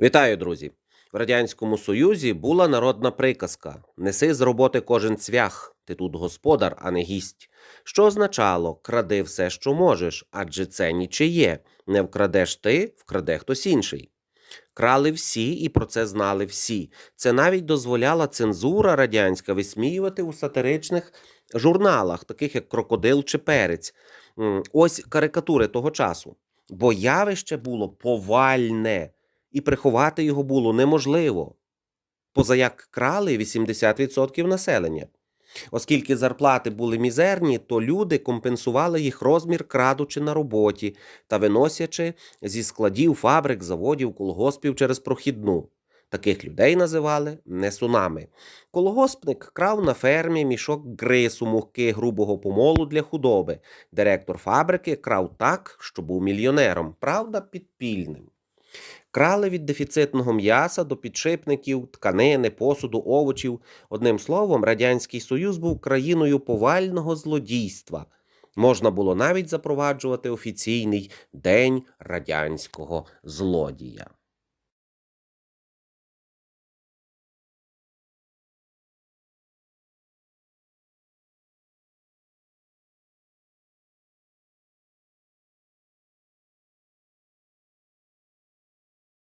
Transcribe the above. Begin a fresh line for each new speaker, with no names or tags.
Вітаю, друзі! В Радянському Союзі була народна приказка: неси з роботи кожен цвях, ти тут господар, а не гість. Що означало кради все, що можеш, адже це нічиє. Не вкрадеш ти, вкраде хтось інший. Крали всі і про це знали всі. Це навіть дозволяла цензура радянська висміювати у сатиричних журналах, таких як Крокодил чи Перець. Ось карикатури того часу. Бо явище було повальне і приховати його було неможливо. Позаяк крали 80% населення. Оскільки зарплати були мізерні, то люди компенсували їх розмір, крадучи на роботі та виносячи зі складів, фабрик, заводів, колгоспів через прохідну. Таких людей називали несунами. Колгоспник крав на фермі мішок грису, мухки грубого помолу для худоби. Директор фабрики крав так, що був мільйонером, правда, підпільним. Крали від дефіцитного м'яса до підшипників, тканини, посуду, овочів. Одним словом, Радянський Союз був країною повального злодійства. Можна було навіть запроваджувати офіційний День радянського злодія.